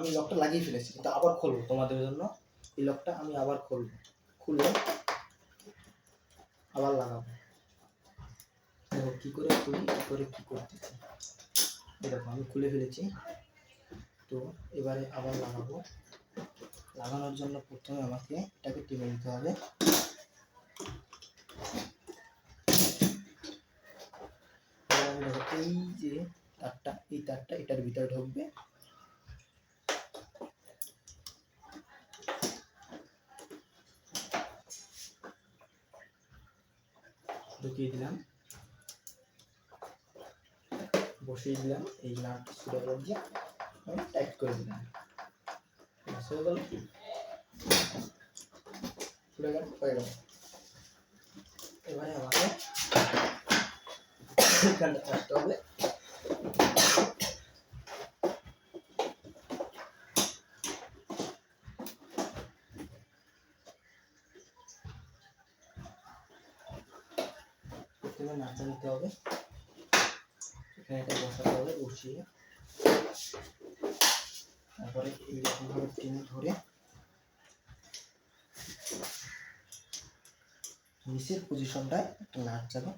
আমি লকটা লাগিয়ে ফেলেছি, কিন্তু আবার খুলবো তোমাদের জন্য। এই লকটা আমি আবার খুলবো। খুলে আবার লাগাবো। দেখো কী করে খুলি, কী করে কী করতেছি। দেখো, আমি খুলে ফেলেছি। তো এবারে আবার লাগাবো। লাগানোর জন্য প্রথমে আমাকে এটাকে টেনে নিতে হবে। এই যে তারটা, এই তারটা এটার ভিতরে ঢুকবে। ঢুকিয়ে দিলাম। বসিয়ে দিলাম, এই নাট সুরে দিয়ে আমি টাইট করে দিলাম। এবারে আমাকে এখানটা থাকতে হবে। প্রথমে নাচা নিতে হবে। এখানে এটা বসাতে হবে বসিয়ে। তারপরে এইরকমভাবে টেনে ধরে নিচের পজিশনটায় একটা নাচ যাবে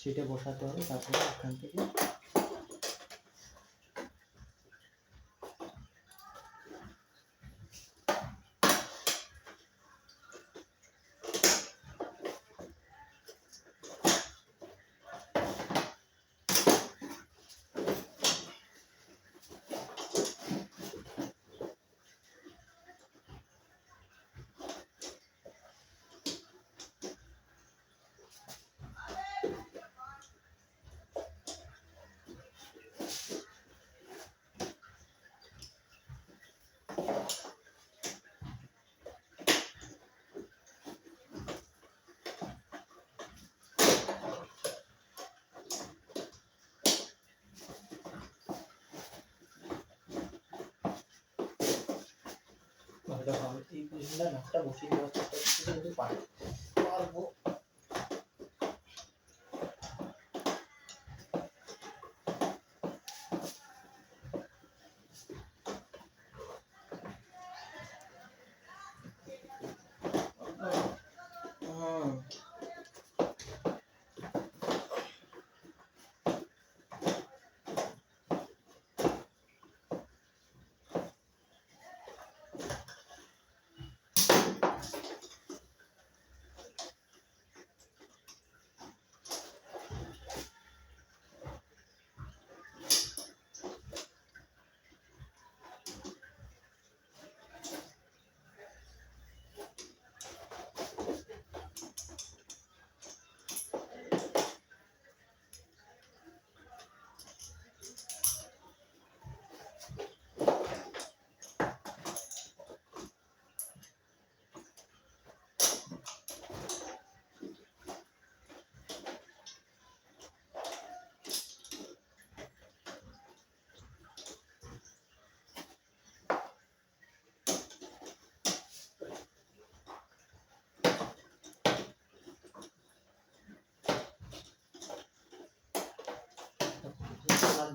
সেটা বসাতে হবে, তারপরে এখান থেকে দেখো আমি এই পজিশনটা নাকটা বসিয়ে দেওয়ার চেষ্টা করছি কিন্তু পারি পারব।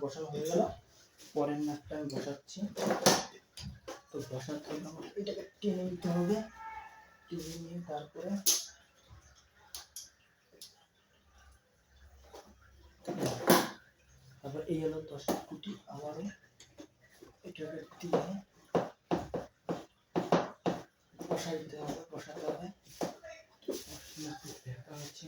বসানো হয়ে গেল। পরের নাটটা আমি বসাচ্ছি। তো বসার জন্য এটাকে টেনে নিতে হবে। টেনে নিয়ে তারপরে তারপর এই হলো দশটা কুটি। আবারও এটাকে দিয়ে বসাই দিতে হবে, বসাতে হবে। হচ্ছে